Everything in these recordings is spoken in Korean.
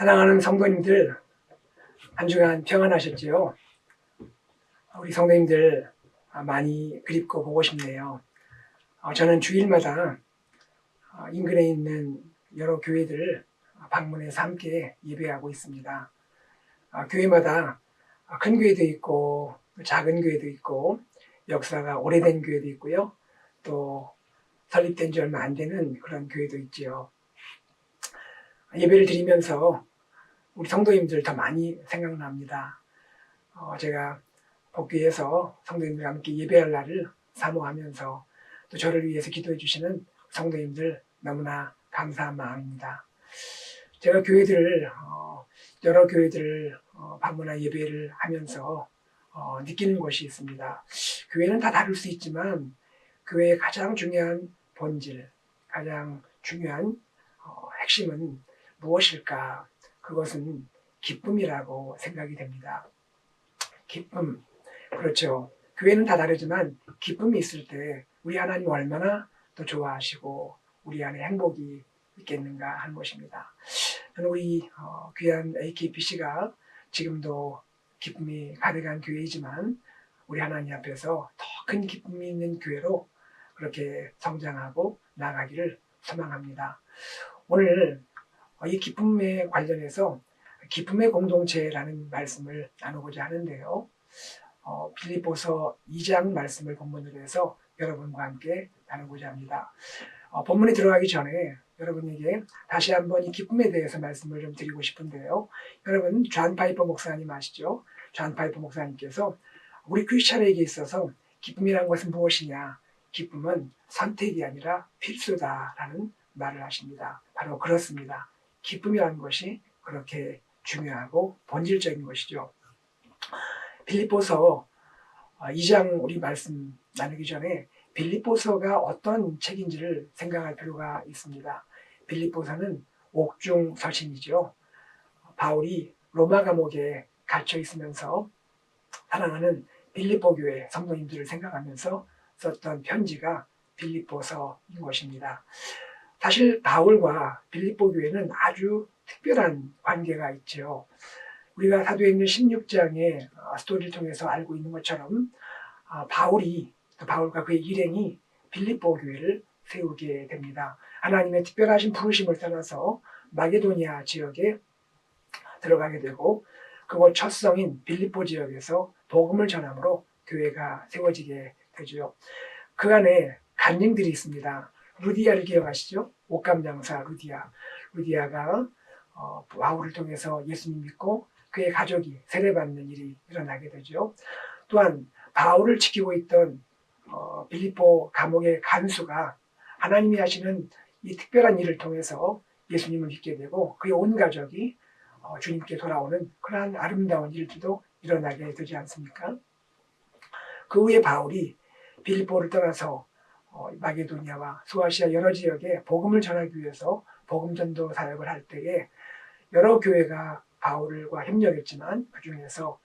사랑하는 성도님들, 한 주간 평안하셨지요? 우리 성도님들 많이 그립고 보고 싶네요. 어, 저는 주일마다 어, 인근에 있는 여러 교회들을 방문해서 함께 예배하고 있습니다. 어, 교회마다 큰 교회도 있고 작은 교회도 있고 역사가 오래된 교회도 있고요. 또 설립된 지 얼마 안 되는 그런 교회도 있지요. 예배를 드리면서 우리 성도님들 더 많이 생각납니다. 어, 제가 복귀해서 성도님들과 함께 예배할 날을 사모하면서 또 저를 위해서 기도해 주시는 성도님들 너무나 감사한 마음입니다. 제가 교회들을 어, 여러 교회들을 어, 방문한 예배를 하면서 어, 느끼는 것이 있습니다. 교회는 다 다를 수 있지만 교회의 가장 중요한 본질, 가장 중요한 어, 핵심은 무엇일까? 그것은 기쁨이라고 생각이 됩니다. 기쁨. 그렇죠. 교회는 다 다르지만 기쁨이 있을 때 우리 하나님 얼마나 또 좋아하시고 우리 안에 행복이 있겠는가 하는 것입니다. 우리 어, 귀한 AKPC가 지금도 기쁨이 가득한 교회이지만 우리 하나님 앞에서 더 큰 기쁨이 있는 교회로 그렇게 성장하고 나가기를 소망합니다. 오늘 어, 이 기쁨에 관련해서 기쁨의 공동체라는 말씀을 나누고자 하는데요. 어, 빌립보서 2장 말씀을 본문으로 해서 여러분과 함께 나누고자 합니다. 어, 본문에 들어가기 전에 여러분에게 다시 한번 이 기쁨에 대해서 말씀을 좀 드리고 싶은데요. 여러분, 존 파이퍼 목사님 아시죠? 존 파이퍼 목사님께서 우리 크리스찬에게 있어서 기쁨이란 것은 무엇이냐? 기쁨은 선택이 아니라 필수다라는 말을 하십니다. 바로 그렇습니다. 기쁨이라는 것이 그렇게 중요하고 본질적인 것이죠. 빌립보서 2장 우리 말씀 나누기 전에 빌립보서가 어떤 책인지를 생각할 필요가 있습니다. 빌립보서는 옥중 서신이죠. 바울이 로마 감옥에 갇혀 있으면서 사랑하는 빌립보 교회 성도님들을 생각하면서 썼던 편지가 빌립보서인 것입니다. 사실 바울과 빌립보 교회는 아주 특별한 관계가 있죠. 우리가 사도행전 16장의 스토리를 통해서 알고 있는 것처럼 아, 바울이 또 바울과 그의 일행이 빌립보 교회를 세우게 됩니다. 하나님의 특별하신 부르심을 따라서 마게도니아 지역에 들어가게 되고 그곳 첫 성인 빌립보 지역에서 복음을 전함으로 교회가 세워지게 되죠. 그 안에 간증들이 있습니다. 루디아를 기억하시죠? 옷감 장사 루디아. 루디아가 어, 바울을 통해서 예수님 믿고 그의 가족이 세례받는 일이 일어나게 되죠. 또한 바울을 지키고 있던 어, 빌립보 감옥의 간수가 하나님이 하시는 이 특별한 일을 통해서 예수님을 믿게 되고 그의 온 가족이 어, 주님께 돌아오는 그러한 아름다운 일들도 일어나게 되지 않습니까? 그 후에 바울이 빌립보를 떠나서 어, 마게도니아와 소아시아 여러 지역에 복음을 전하기 위해서 복음 전도 사역을 할 때에 여러 교회가 바울과 협력했지만 그 중에서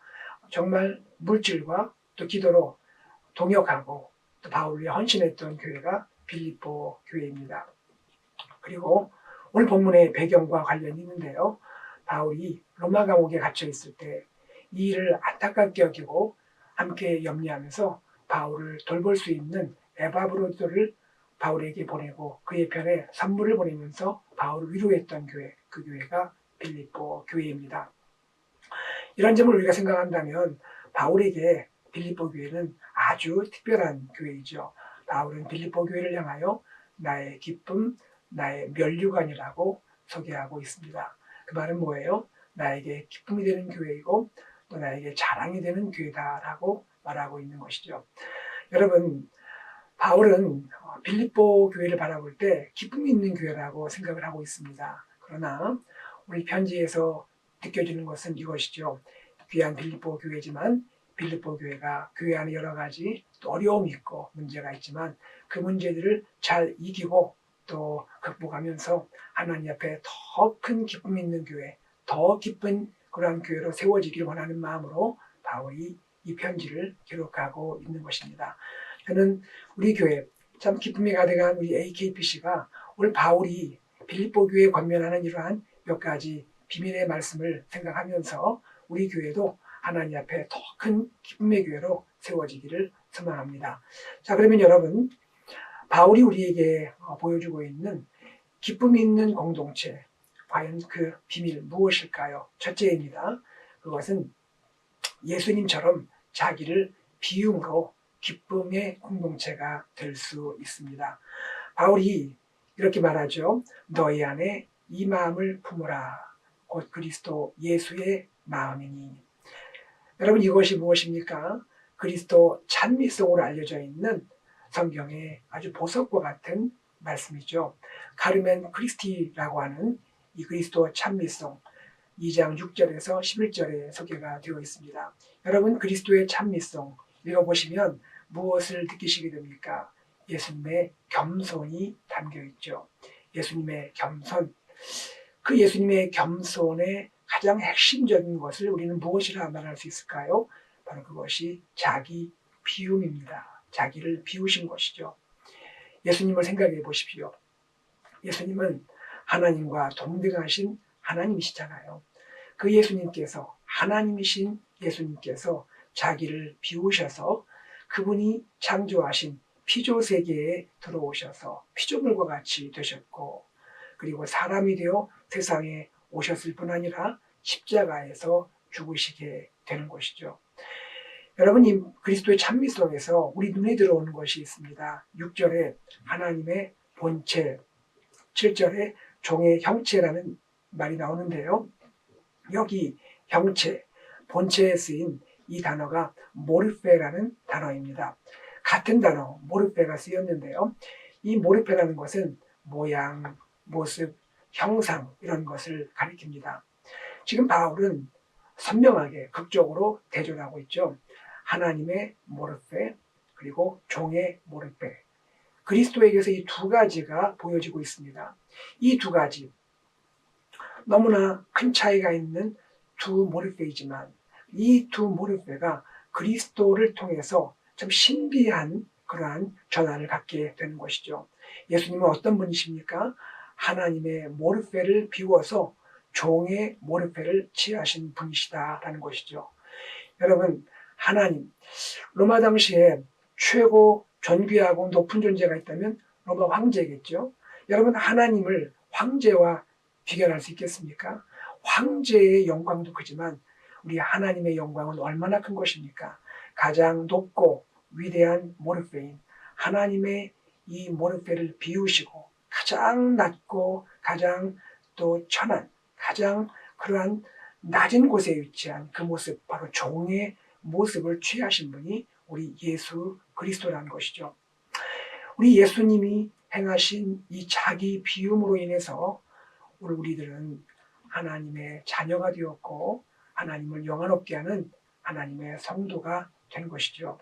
정말 물질과 또 기도로 동역하고 또 바울에 헌신했던 교회가 빌립보 교회입니다. 그리고 오늘 본문의 배경과 관련이 있는데요. 바울이 로마 감옥에 갇혀 있을 때 이 일을 안타깝게 여기고 함께 염려하면서 바울을 돌볼 수 있는 에바브로도를 바울에게 보내고 그의 편에 선물을 보내면서 바울을 위로했던 교회, 그 교회가 빌립보 교회입니다. 이런 점을 우리가 생각한다면 바울에게 빌립보 교회는 아주 특별한 교회이죠. 바울은 빌립보 교회를 향하여 나의 기쁨, 나의 면류관이라고 소개하고 있습니다. 그 말은 뭐예요? 나에게 기쁨이 되는 교회이고 또 나에게 자랑이 되는 교회다라고 말하고 있는 것이죠. 여러분, 바울은 빌립보 교회를 바라볼 때 기쁨이 있는 교회라고 생각을 하고 있습니다. 그러나 우리 편지에서 느껴지는 것은 이것이죠. 귀한 빌립보 교회지만 빌립보 교회가 교회 안에 여러 가지 또 어려움이 있고 문제가 있지만 그 문제들을 잘 이기고 또 극복하면서 하나님 앞에 더 큰 기쁨 있는 교회, 더 기쁜 그러한 교회로 세워지기를 원하는 마음으로 바울이 이 편지를 기록하고 있는 것입니다. 저는 우리 교회 참 기쁨이 가득한 우리 AKPC가 오늘 바울이 빌립보 교회에 권면하는 이러한 몇 가지 비밀의 말씀을 생각하면서 우리 교회도 하나님 앞에 더 큰 기쁨의 교회로 세워지기를 소망합니다. 자, 그러면 여러분, 바울이 우리에게 어, 보여주고 있는 기쁨이 있는 공동체, 과연 그 비밀 무엇일까요? 첫째입니다. 그것은 예수님처럼 자기를 비움으로 기쁨의 공동체가 될 수 있습니다. 바울이 이렇게 말하죠. 너희 안에 이 마음을 품으라. 곧 그리스도 예수의 마음이니. 여러분 이것이 무엇입니까? 그리스도 찬미성으로 알려져 있는 성경의 아주 보석과 같은 말씀이죠. 가르멘 크리스티라고 하는 이 그리스도 찬미성 2장 6절에서 11절에 소개가 되어 있습니다. 여러분 그리스도의 찬미성 읽어보시면 무엇을 느끼시게 됩니까? 예수님의 겸손이 담겨 있죠. 예수님의 겸손. 그 예수님의 겸손의 가장 핵심적인 것을 우리는 무엇이라 말할 수 있을까요? 바로 그것이 자기 비움입니다. 자기를 비우신 것이죠. 예수님을 생각해 보십시오. 예수님은 하나님과 동등하신 하나님이시잖아요. 그 예수님께서 하나님이신 예수님께서 자기를 비우셔서 그분이 창조하신 피조 세계에 들어오셔서 피조물과 같이 되셨고 그리고 사람이 되어 세상에 오셨을 뿐 아니라 십자가에서 죽으시게 되는 것이죠. 여러분 이 그리스도의 찬미 속에서 우리 눈에 들어오는 것이 있습니다. 6절에 하나님의 본체, 7절에 종의 형체라는 말이 나오는데요. 여기 형체, 본체에 쓰인 이 단어가 모르페라는 단어입니다. 같은 단어 모르페가 쓰였는데요. 이 모르페라는 것은 모양, 모습, 형상 이런 것을 가리킵니다. 지금 바울은 선명하게 극적으로 대조하고 있죠. 하나님의 모르페 그리고 종의 모르페 그리스도에게서 이 두 가지가 보여지고 있습니다. 이 두 가지 너무나 큰 차이가 있는 두 모르페이지만 이두 모르페가 그리스도를 통해서 좀 신비한 그러한 전환을 갖게 되는 것이죠. 예수님은 어떤 분이십니까? 하나님의 모르페를 비워서 종의 모르페를 취하신 분이시다라는 것이죠. 여러분, 하나님, 로마 당시에 최고 존귀하고 높은 존재가 있다면 로마 황제겠죠. 여러분, 하나님을 황제와 비교할 수 있겠습니까? 황제의 영광도 크지만 우리 하나님의 영광은 얼마나 큰 것입니까? 가장 높고 위대한 모르페인 하나님의 이 모르페를 비우시고 가장 낮고 가장 또 천한 가장 그러한 낮은 곳에 위치한 그 모습 바로 종의 모습을 취하신 분이 우리 예수 그리스도라는 것이죠. 우리 예수님이 행하신 이 자기 비움으로 인해서 우리 우리들은 하나님의 자녀가 되었고 하나님을 영원롭게 하는 하나님의 성도가 된 것이죠.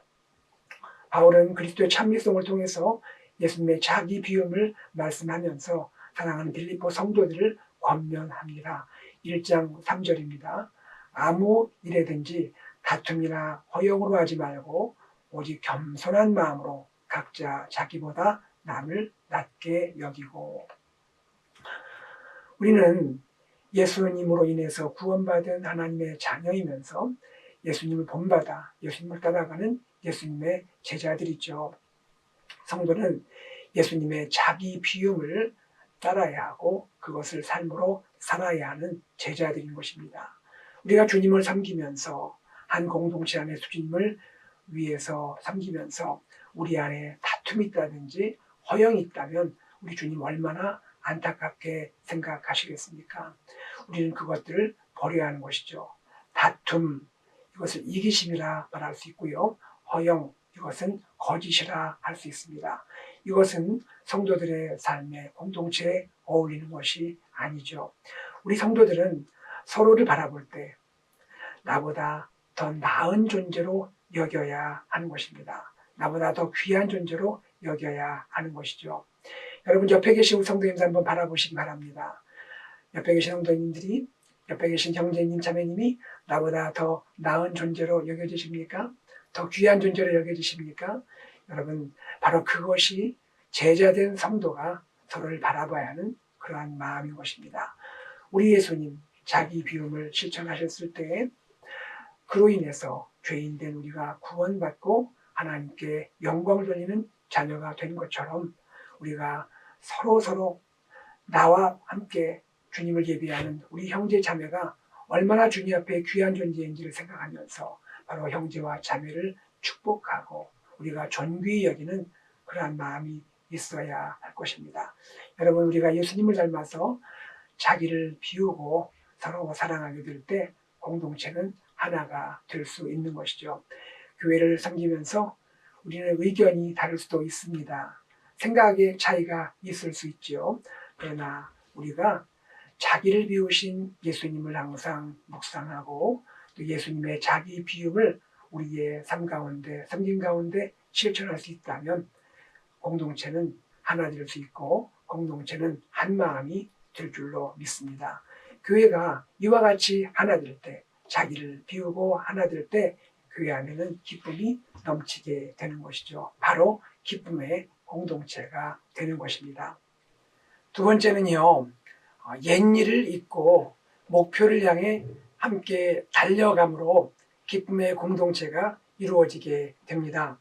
바울은 그리스도의 찬미성을 통해서 예수님의 자기 비움을 말씀하면서 사랑하는 빌립보 성도들을 권면합니다. 1장 3절입니다. 아무 일에든지 다툼이나 허용으로 하지 말고 오직 겸손한 마음으로 각자 자기보다 남을 낮게 여기고 우리는 예수님으로 인해서 구원받은 하나님의 자녀이면서 예수님을 본받아 예수님을 따라가는 예수님의 제자들이죠. 성도는 예수님의 자기 비움을 따라야 하고 그것을 삶으로 살아야 하는 제자들인 것입니다. 우리가 주님을 섬기면서 한 공동체 안에 주님을 위해서 섬기면서 우리 안에 다툼이 있다든지 허영이 있다면 우리 주님 얼마나 안타깝게 생각하시겠습니까? 우리는 그것들을 버려야 하는 것이죠. 다툼, 이것을 이기심이라 말할 수 있고요. 허영, 이것은 거짓이라 할 수 있습니다. 이것은 성도들의 삶의 공동체에 어울리는 것이 아니죠. 우리 성도들은 서로를 바라볼 때 나보다 더 나은 존재로 여겨야 하는 것입니다. 나보다 더 귀한 존재로 여겨야 하는 것이죠. 여러분 옆에 계신 성도님들 한번 바라보시기 바랍니다. 옆에 계신 성도님들이 옆에 계신 형제님, 자매님이 나보다 더 나은 존재로 여겨지십니까? 더 귀한 존재로 여겨지십니까? 여러분 바로 그것이 제자된 성도가 서로를 바라봐야 하는 그러한 마음인 것입니다. 우리 예수님 자기 비움을 실천하셨을 때 그로 인해서 죄인된 우리가 구원받고 하나님께 영광을 돌리는 자녀가 된 것처럼 우리가 서로 서로 나와 함께 주님을 예비하는 우리 형제 자매가 얼마나 주님 앞에 귀한 존재인지를 생각하면서 바로 형제와 자매를 축복하고 우리가 존귀히 여기는 그러한 마음이 있어야 할 것입니다. 여러분 우리가 예수님을 닮아서 자기를 비우고 서로 사랑하게 될 때 공동체는 하나가 될 수 있는 것이죠. 교회를 섬기면서 우리는 의견이 다를 수도 있습니다. 생각의 차이가 있을 수 있죠. 그러나 우리가 자기를 비우신 예수님을 항상 묵상하고 또 예수님의 자기 비움을 우리의 삶 가운데, 섬김 가운데 실천할 수 있다면 공동체는 하나 될 수 있고 공동체는 한 마음이 될 줄로 믿습니다. 교회가 이와 같이 하나 될 때, 자기를 비우고 하나 될 때 교회 안에는 기쁨이 넘치게 되는 것이죠. 바로 기쁨의 공동체가 되는 것입니다. 두 번째는요, 어, 옛일을 잊고 목표를 향해 함께 달려감으로 기쁨의 공동체가 이루어지게 됩니다.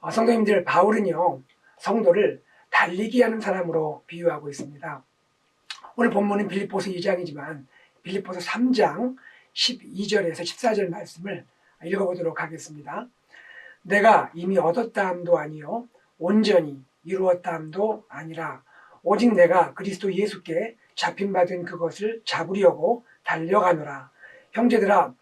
어, 성도님들, 바울은요, 성도를 달리기 하는 사람으로 비유하고 있습니다. 오늘 본문은 빌립보서 2장이지만 빌립보서 3장 12절에서 14절 말씀을 읽어보도록 하겠습니다. 내가 이미 얻었다 함도 아니요 온전히 이루었다 함도 아니라 오직 내가 그리스도 예수께 잡힌 받은 그것을 잡으려고 달려가노라. 형제들아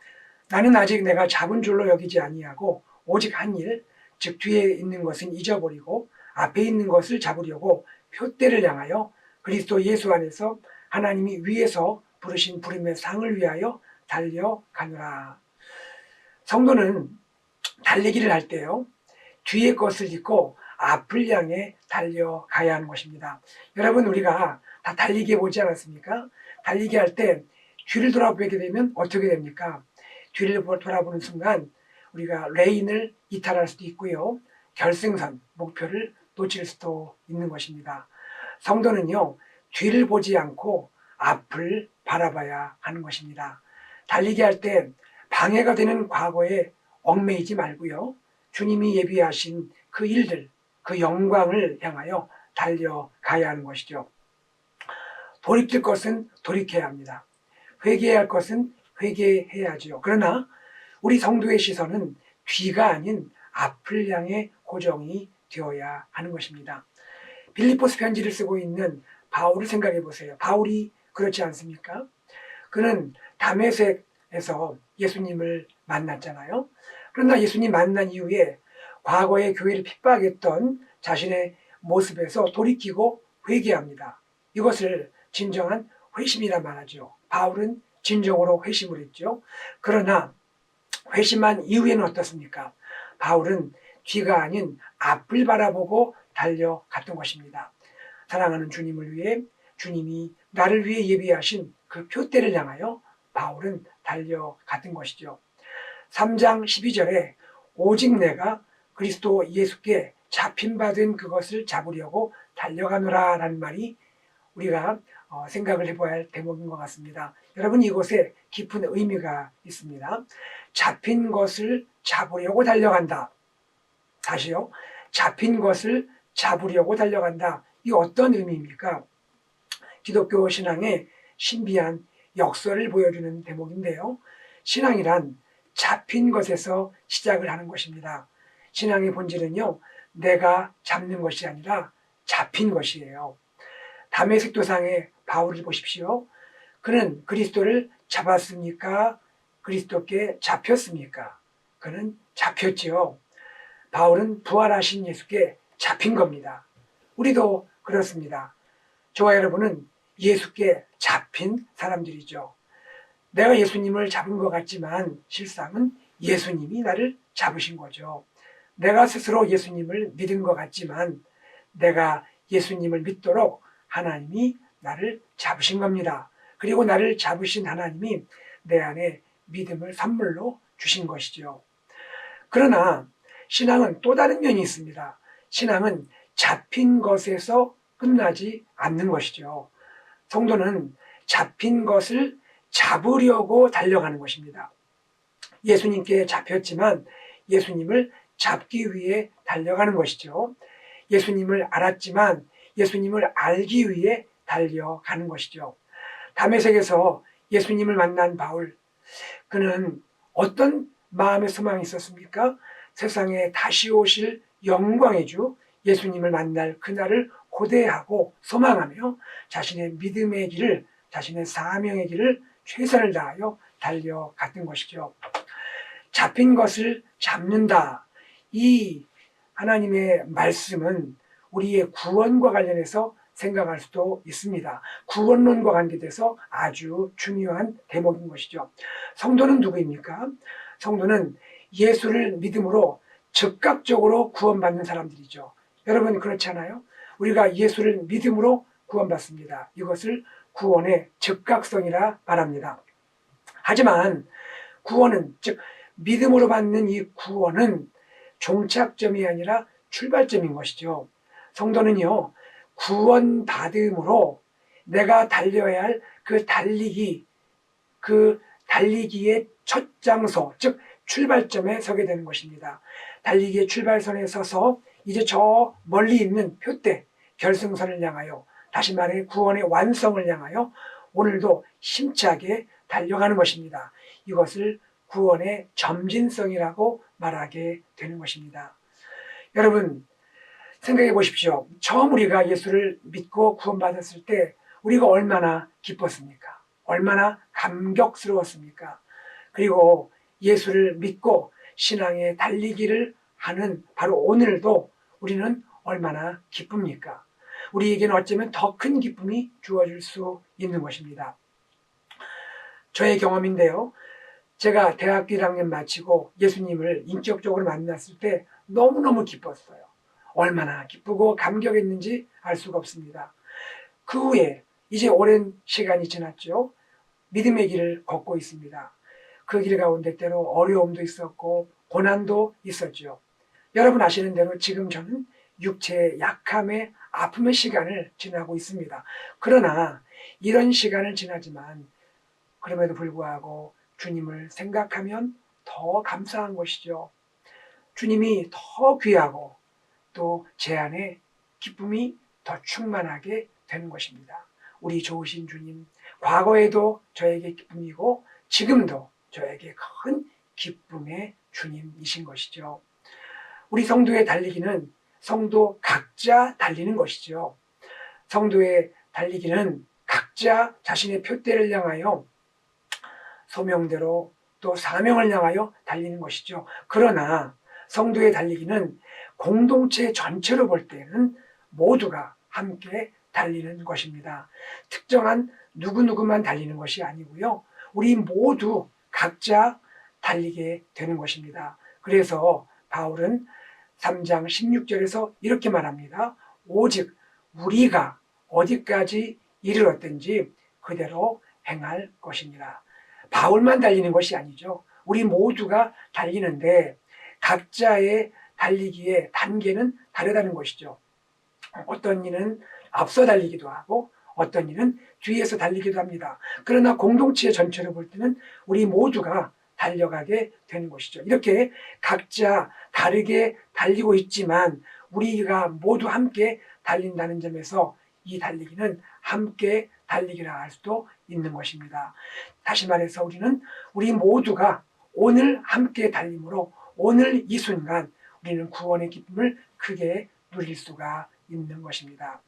나는 아직 내가 잡은 줄로 여기지 아니하고 오직 한 일, 즉 뒤에 있는 것은 잊어버리고 앞에 있는 것을 잡으려고 표대를 향하여 그리스도 예수 안에서 하나님이 위에서 부르신 부름의 상을 위하여 달려가노라. 성도는 달리기를 할 때요. 뒤에 것을 잊고 앞을 향해 달려가야 하는 것입니다. 여러분 우리가 다 달리기 보지 않았습니까? 달리기 할 때 뒤를 돌아보게 되면 어떻게 됩니까? 뒤를 돌아보는 순간 우리가 레인을 이탈할 수도 있고요. 결승선, 목표를 놓칠 수도 있는 것입니다. 성도는요, 뒤를 보지 않고 앞을 바라봐야 하는 것입니다. 달리기 할 때 방해가 되는 과거에 얽매이지 말고요. 주님이 예비하신 그 일들, 그 영광을 향하여 달려가야 하는 것이죠. 돌이킬 것은 돌이켜야 합니다. 회개해야 할 것은 회개해야죠. 그러나 우리 성도의 시선은 뒤가 아닌 앞을 향해 고정이 되어야 하는 것입니다. 빌리포스 편지를 쓰고 있는 바울을 생각해 보세요. 바울이 그렇지 않습니까? 그는 담에색에서 예수님을 만났잖아요. 그러나 예수님 만난 이후에 과거의 교회를 핍박했던 자신의 모습에서 돌이키고 회개합니다. 이것을 진정한 회심이라 말하죠. 바울은 진정으로 회심을 했죠. 그러나 회심한 이후에는 어떻습니까? 바울은 뒤가 아닌 앞을 바라보고 달려갔던 것입니다. 사랑하는 주님을 위해 주님이 나를 위해 예비하신 그 표대를 향하여 바울은 달려갔던 것이죠. 3장 12절에 오직 내가 그리스도 예수께 잡힌 받은 그것을 잡으려고 달려가노라 라는 말이 우리가 어, 생각을 해봐야 할 대목인 것 같습니다. 여러분 이곳에 깊은 의미가 있습니다. 잡힌 것을 잡으려고 달려간다. 다시요. 잡힌 것을 잡으려고 달려간다. 이 어떤 의미입니까? 기독교 신앙의 신비한 역설을 보여주는 대목인데요. 신앙이란 잡힌 것에서 시작을 하는 것입니다. 신앙의 본질은요, 내가 잡는 것이 아니라 잡힌 것이에요. 담의 도상의 바울을 보십시오. 그는 그리스도를 잡았습니까? 그리스도께 잡혔습니까? 그는 잡혔지요. 바울은 부활하신 예수께 잡힌 겁니다. 우리도 그렇습니다. 저와 여러분은 예수께 잡힌 사람들이죠. 내가 예수님을 잡은 것 같지만 실상은 예수님이 나를 잡으신 거죠. 내가 스스로 예수님을 믿은 것 같지만 내가 예수님을 믿도록 하나님이 나를 잡으신 겁니다. 그리고 나를 잡으신 하나님이 내 안에 믿음을 선물로 주신 것이죠. 그러나 신앙은 또 다른 면이 있습니다. 신앙은 잡힌 것에서 끝나지 않는 것이죠. 성도는 잡힌 것을 잡으려고 달려가는 것입니다. 예수님께 잡혔지만 예수님을 잡기 위해 달려가는 것이죠. 예수님을 알았지만 예수님을 알기 위해 달려가는 것이죠. 담에색에서 예수님을 만난 바울, 그는 어떤 마음의 소망이 있었습니까? 세상에 다시 오실 영광의 주 예수님을 만날 그날을 고대하고 소망하며 자신의 믿음의 길을 자신의 사명의 길을 최선을 다하여 달려갔던 것이죠. 잡힌 것을 잡는다. 이 하나님의 말씀은 우리의 구원과 관련해서 생각할 수도 있습니다. 구원론과 관계돼서 아주 중요한 대목인 것이죠. 성도는 누구입니까? 성도는 예수를 믿음으로 즉각적으로 구원받는 사람들이죠. 여러분 그렇지 않아요? 우리가 예수를 믿음으로 구원받습니다. 이것을 구원의 즉각성이라 말합니다. 하지만 구원은 즉 믿음으로 받는 이 구원은 종착점이 아니라 출발점인 것이죠. 성도는요, 구원받음으로 내가 달려야 할 그 달리기, 그 달리기의 첫 장소, 즉 출발점에 서게 되는 것입니다. 달리기의 출발선에 서서 이제 저 멀리 있는 표대, 결승선을 향하여, 다시 말해 구원의 완성을 향하여 오늘도 힘차게 달려가는 것입니다. 이것을 구원의 점진성이라고 말하게 되는 것입니다. 여러분, 생각해 보십시오. 처음 우리가 예수를 믿고 구원받았을 때 우리가 얼마나 기뻤습니까? 얼마나 감격스러웠습니까? 그리고 예수를 믿고 신앙의 달리기를 하는 바로 오늘도 우리는 얼마나 기쁩니까? 우리에게는 어쩌면 더 큰 기쁨이 주어질 수 있는 것입니다. 저의 경험인데요. 제가 대학교 1학년 마치고 예수님을 인격적으로 만났을 때 너무너무 기뻤어요. 얼마나 기쁘고 감격했는지 알 수가 없습니다. 그 후에 이제 오랜 시간이 지났죠. 믿음의 길을 걷고 있습니다. 그 길 가운데 때로 어려움도 있었고 고난도 있었죠. 여러분 아시는 대로 지금 저는 육체의 약함의 아픔의 시간을 지나고 있습니다. 그러나 이런 시간을 지나지만 그럼에도 불구하고 주님을 생각하면 더 감사한 것이죠. 주님이 더 귀하고 또 제 안에 기쁨이 더 충만하게 되는 것입니다. 우리 좋으신 주님, 과거에도 저에게 기쁨이고 지금도 저에게 큰 기쁨의 주님이신 것이죠. 우리 성도의 달리기는 성도 각자 달리는 것이죠. 성도의 달리기는 각자 자신의 표대를 향하여 소명대로 또 사명을 향하여 달리는 것이죠. 그러나 성도의 달리기는 공동체 전체로 볼 때는 모두가 함께 달리는 것입니다. 특정한 누구누구만 달리는 것이 아니고요. 우리 모두 각자 달리게 되는 것입니다. 그래서 바울은 3장 16절에서 이렇게 말합니다. 오직 우리가 어디까지 이르렀든지 그대로 행할 것이니라. 바울만 달리는 것이 아니죠. 우리 모두가 달리는데 각자의 달리기의 단계는 다르다는 것이죠. 어떤 이는 앞서 달리기도 하고 어떤 이는 뒤에서 달리기도 합니다. 그러나 공동체 전체를 볼 때는 우리 모두가 달려가게 되는 것이죠. 이렇게 각자 다르게 달리고 있지만 우리가 모두 함께 달린다는 점에서 이 달리기는 함께 달리기라 할 수도 있는 것입니다. 다시 말해서 우리는 우리 모두가 오늘 함께 달림으로 오늘 이 순간 우리는 구원의 기쁨을 크게 누릴 수가 있는 것입니다.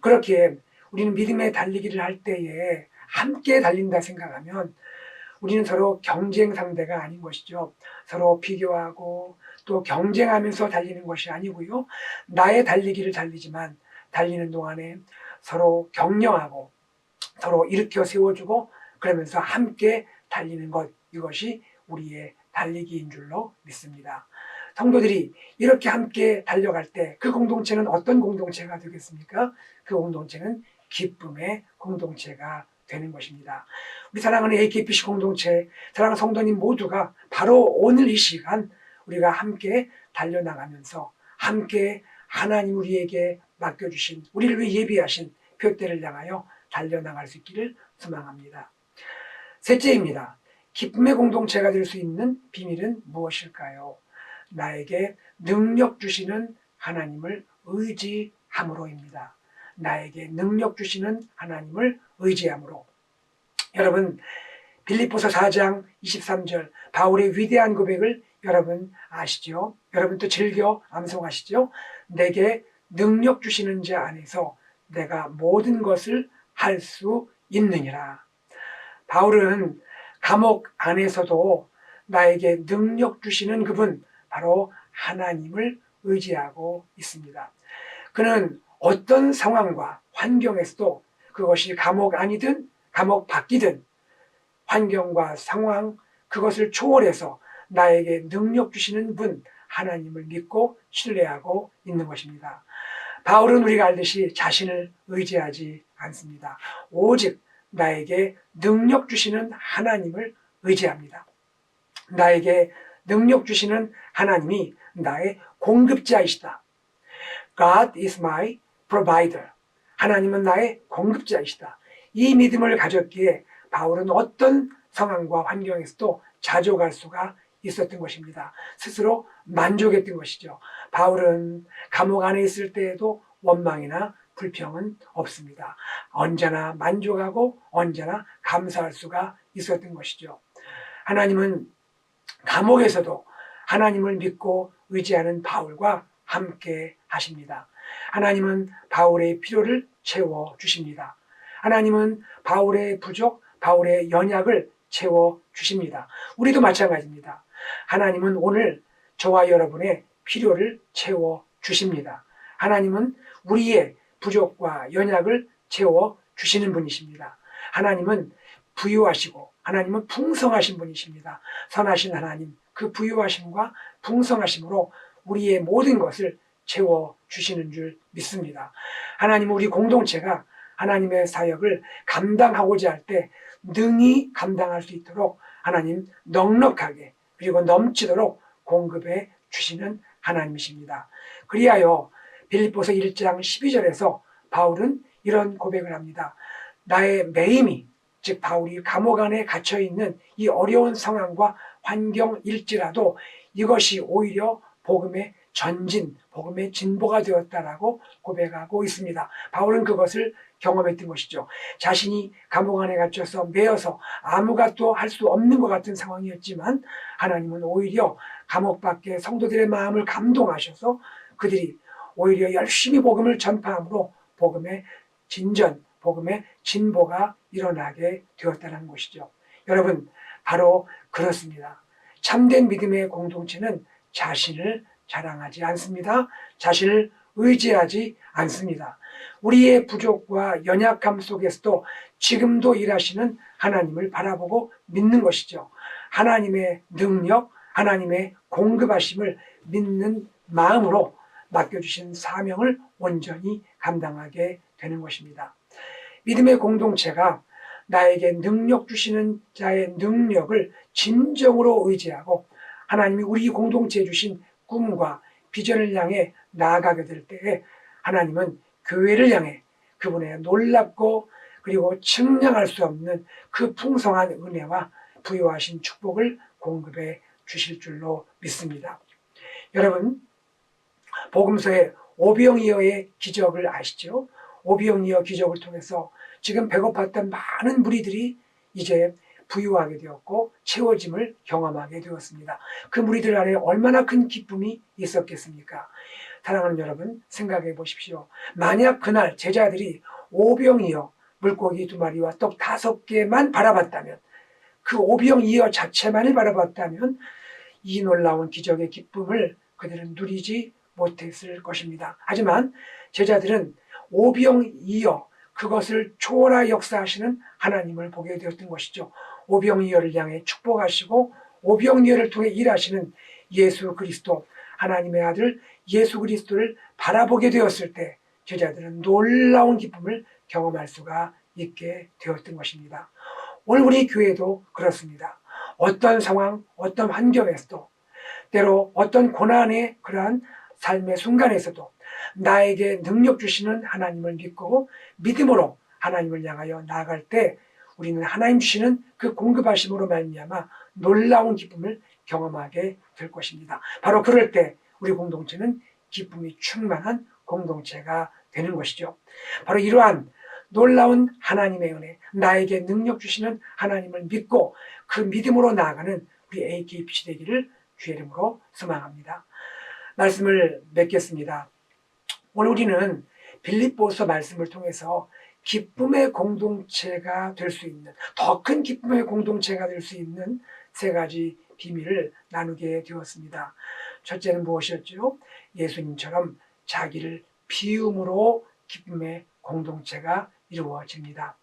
그렇게 우리는 믿음의 달리기를 할 때에 함께 달린다 생각하면 우리는 서로 경쟁 상대가 아닌 것이죠. 서로 비교하고 또 경쟁하면서 달리는 것이 아니고요. 나의 달리기를 달리지만 달리는 동안에 서로 격려하고 서로 일으켜 세워주고 그러면서 함께 달리는 것 이것이 우리의 달리기인 줄로 믿습니다. 성도들이 이렇게 함께 달려갈 때 그 공동체는 어떤 공동체가 되겠습니까? 그 공동체는 기쁨의 공동체가 되는 것입니다. 우리 사랑하는 AKPC 공동체, 사랑하는 성도님 모두가 바로 오늘 이 시간 우리가 함께 달려나가면서 함께 하나님 우리에게 맡겨주신, 우리를 위해 예비하신 표대를 향하여 달려나갈 수 있기를 소망합니다. 셋째입니다. 기쁨의 공동체가 될 수 있는 비밀은 무엇일까요? 나에게 능력 주시는 하나님을 의지함으로입니다. 나에게 능력 주시는 하나님을 의지함으로. 여러분, 빌립보서 4장 23절 바울의 위대한 고백을 여러분 아시죠? 여러분 또 즐겨 암송하시죠? 내게 능력 주시는 자 안에서 내가 모든 것을 할 수 있느니라. 바울은 감옥 안에서도 나에게 능력 주시는 그분 바로 하나님을 의지하고 있습니다. 그는 어떤 상황과 환경에서도 그것이 감옥 아니든 감옥 밖이든 환경과 상황 그것을 초월해서 나에게 능력 주시는 분 하나님을 믿고 신뢰하고 있는 것입니다. 바울은 우리가 알듯이 자신을 의지하지 않습니다. 오직 나에게 능력 주시는 하나님을 의지합니다. 나에게 능력 주시는 하나님이 나의 공급자이시다. God is my provider. 하나님은 나의 공급자이시다. 이 믿음을 가졌기에 바울은 어떤 상황과 환경에서도 자족할 수가 있었던 것입니다. 스스로 만족했던 것이죠. 바울은 감옥 안에 있을 때에도 원망이나 불평은 없습니다. 언제나 만족하고 언제나 감사할 수가 있었던 것이죠. 하나님은 감옥에서도 하나님을 믿고 의지하는 바울과 함께 하십니다. 하나님은 바울의 필요를 채워 주십니다. 하나님은 바울의 부족, 바울의 연약을 채워 주십니다. 우리도 마찬가지입니다. 하나님은 오늘 저와 여러분의 필요를 채워 주십니다. 하나님은 우리의 부족과 연약을 채워 주시는 분이십니다. 하나님은 부유하시고 하나님은 풍성하신 분이십니다. 선하신 하나님, 그 부유하심과 풍성하심으로 우리의 모든 것을 채워 주시는 줄 믿습니다. 하나님은 우리 공동체가 하나님의 사역을 감당하고자 할 때 능히 감당할 수 있도록 하나님 넉넉하게 그리고 넘치도록 공급해 주시는 하나님이십니다. 그리하여 빌립보서 1장 12절에서 바울은 이런 고백을 합니다. 나의 매임이 즉 바울이 감옥 안에 갇혀 있는 이 어려운 상황과 환경일지라도 이것이 오히려 복음의 전진, 복음의 진보가 되었다라고 고백하고 있습니다. 바울은 그것을 경험했던 것이죠. 자신이 감옥 안에 갇혀서 매여서 아무것도 할 수 없는 것 같은 상황이었지만 하나님은 오히려 감옥 밖에 성도들의 마음을 감동하셔서 그들이 오히려 열심히 복음을 전파함으로 복음의 진전, 복음의 진보가 일어나게 되었다는 것이죠. 여러분, 바로 그렇습니다. 참된 믿음의 공동체는 자신을 자랑하지 않습니다. 자신을 의지하지 않습니다. 우리의 부족과 연약함 속에서도 지금도 일하시는 하나님을 바라보고 믿는 것이죠. 하나님의 능력, 하나님의 공급하심을 믿는 마음으로 맡겨주신 사명을 온전히 감당하게 되는 것입니다. 믿음의 공동체가 나에게 능력 주시는 자의 능력을 진정으로 의지하고 하나님이 우리 공동체에 주신 꿈과 비전을 향해 나아가게 될 때에 하나님은 교회를 향해 그분의 놀랍고 그리고 측량할 수 없는 그 풍성한 은혜와 부여하신 축복을 공급해 주실 줄로 믿습니다. 여러분, 복음서의 오병이어의 기적을 아시죠? 오병이어 기적을 통해서 지금 배고팠던 많은 무리들이 이제 부유하게 되었고 채워짐을 경험하게 되었습니다. 그 무리들 안에 얼마나 큰 기쁨이 있었겠습니까? 사랑하는 여러분 생각해 보십시오. 만약 그날 제자들이 오병이어 물고기 두 마리와 떡 다섯 개만 바라봤다면 그 오병이어 자체만을 바라봤다면 이 놀라운 기적의 기쁨을 그들은 누리지 못했을 것입니다. 하지만 제자들은 오병이어 그것을 초월하 역사하시는 하나님을 보게 되었던 것이죠. 오병이어를 향해 축복하시고 오병이어를 통해 일하시는 예수 그리스도 하나님의 아들 예수 그리스도를 바라보게 되었을 때 제자들은 놀라운 기쁨을 경험할 수가 있게 되었던 것입니다. 오늘 우리 교회도 그렇습니다. 어떤 상황, 어떤 환경에서도 때로 어떤 고난의 그러한 삶의 순간에서도 나에게 능력 주시는 하나님을 믿고 믿음으로 하나님을 향하여 나아갈 때 우리는 하나님 주시는 그 공급하심으로 말미암아 놀라운 기쁨을 경험하게 될 것입니다. 바로 그럴 때 우리 공동체는 기쁨이 충만한 공동체가 되는 것이죠. 바로 이러한 놀라운 하나님의 은혜, 나에게 능력 주시는 하나님을 믿고 그 믿음으로 나아가는 우리 AKPC 되기를 주의 이름으로 소망합니다. 말씀을 맺겠습니다. 오늘 우리는 빌립보서 말씀을 통해서 기쁨의 공동체가 될 수 있는 더 큰 기쁨의 공동체가 될 수 있는 세 가지 비밀을 나누게 되었습니다. 첫째는 무엇이었죠? 예수님처럼 자기를 비움으로 기쁨의 공동체가 이루어집니다.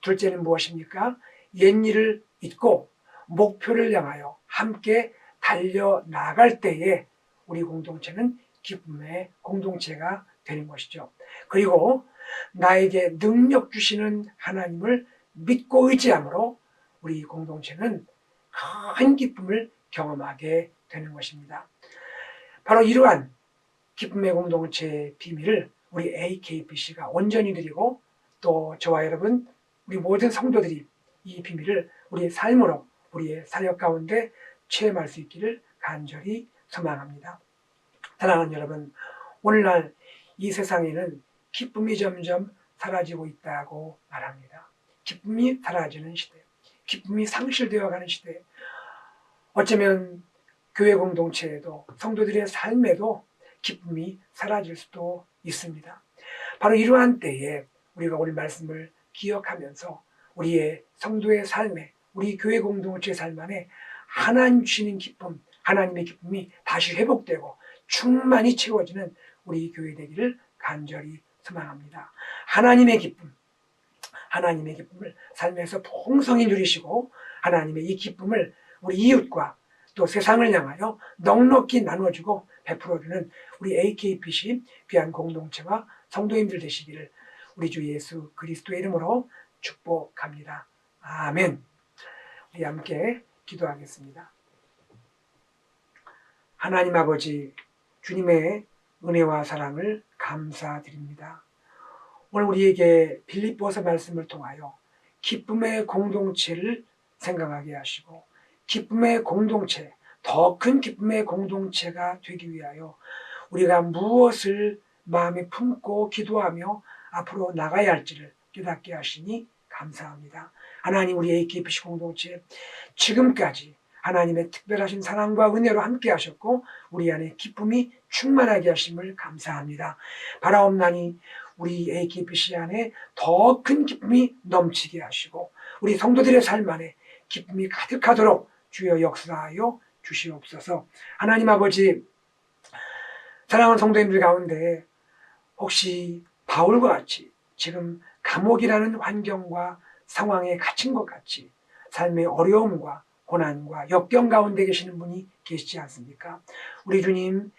둘째는 무엇입니까? 옛 일을 잊고 목표를 향하여 함께 달려 나갈 때에 우리 공동체는 기쁨의 공동체가 되는 것이죠. 그리고 나에게 능력 주시는 하나님을 믿고 의지함으로 우리 공동체는 큰 기쁨을 경험하게 되는 것입니다. 바로 이러한 기쁨의 공동체의 비밀을 우리 AKBC가 온전히 드리고 또 저와 여러분 우리 모든 성도들이 이 비밀을 우리의 삶으로 우리의 사역 가운데 체험할 수 있기를 간절히 소망합니다. 사랑하는 여러분, 오늘날 이 세상에는 기쁨이 점점 사라지고 있다고 말합니다. 기쁨이 사라지는 시대, 기쁨이 상실되어 가는 시대. 어쩌면 교회 공동체에도 성도들의 삶에도 기쁨이 사라질 수도 있습니다. 바로 이러한 때에 우리가 오늘 말씀을 기억하면서 우리의 성도의 삶에 우리 교회 공동체의 삶 안에 하나님 주시는 기쁨, 하나님의 기쁨이 다시 회복되고 충만히 채워지는 우리 교회 되기를 간절히 소망합니다. 하나님의 기쁨, 하나님의 기쁨을 삶에서 풍성히 누리시고 하나님의 이 기쁨을 우리 이웃과 또 세상을 향하여 넉넉히 나눠주고 베풀어주는 우리 AKPC 귀한 공동체와 성도님들 되시기를 우리 주 예수 그리스도의 이름으로 축복합니다. 아멘. 우리 함께 기도하겠습니다. 하나님 아버지 주님의 은혜와 사랑을 감사드립니다. 오늘 우리에게 빌립보서 말씀을 통하여 기쁨의 공동체를 생각하게 하시고 기쁨의 공동체, 더 큰 기쁨의 공동체가 되기 위하여 우리가 무엇을 마음에 품고 기도하며 앞으로 나가야 할지를 깨닫게 하시니 감사합니다. 하나님 우리 AKPC 공동체 지금까지 하나님의 특별하신 사랑과 은혜로 함께 하셨고 우리 안에 기쁨이 충만하게 하심을 감사합니다. 바라옵나니 우리 AKPC 안에 더 큰 기쁨이 넘치게 하시고 우리 성도들의 삶 안에 기쁨이 가득하도록 주여 역사하여 주시옵소서. 하나님 아버지 사랑하는 성도님들 가운데 혹시 바울과 같이 지금 감옥이라는 환경과 상황에 갇힌 것 같이 삶의 어려움과 고난과 역경 가운데 계시는 분이 계시지 않습니까? 우리 주님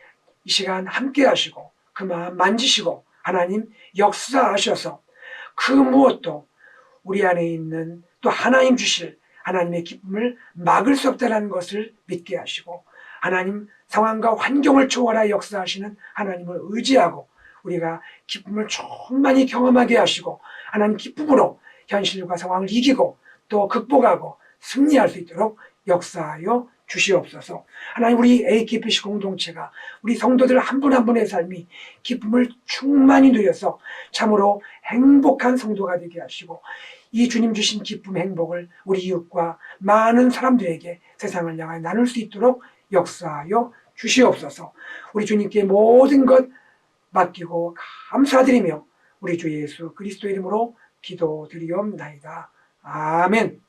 이 시간 함께 하시고 그 마음 만지시고 하나님 역사하셔서 그 무엇도 우리 안에 있는 또 하나님 주실 하나님의 기쁨을 막을 수 없다는 것을 믿게 하시고 하나님 상황과 환경을 초월하여 역사하시는 하나님을 의지하고 우리가 기쁨을 충만히 경험하게 하시고 하나님 기쁨으로 현실과 상황을 이기고 또 극복하고 승리할 수 있도록 역사하여 주시옵소서. 하나님 우리 AKPC 공동체가 우리 성도들 한 분 한 분의 삶이 기쁨을 충만히 누려서 참으로 행복한 성도가 되게 하시고 이 주님 주신 기쁨 행복을 우리 이웃과 많은 사람들에게 세상을 향하여 나눌 수 있도록 역사하여 주시옵소서. 우리 주님께 모든 것 맡기고 감사드리며 우리 주 예수 그리스도 이름으로 기도드리옵나이다. 아멘.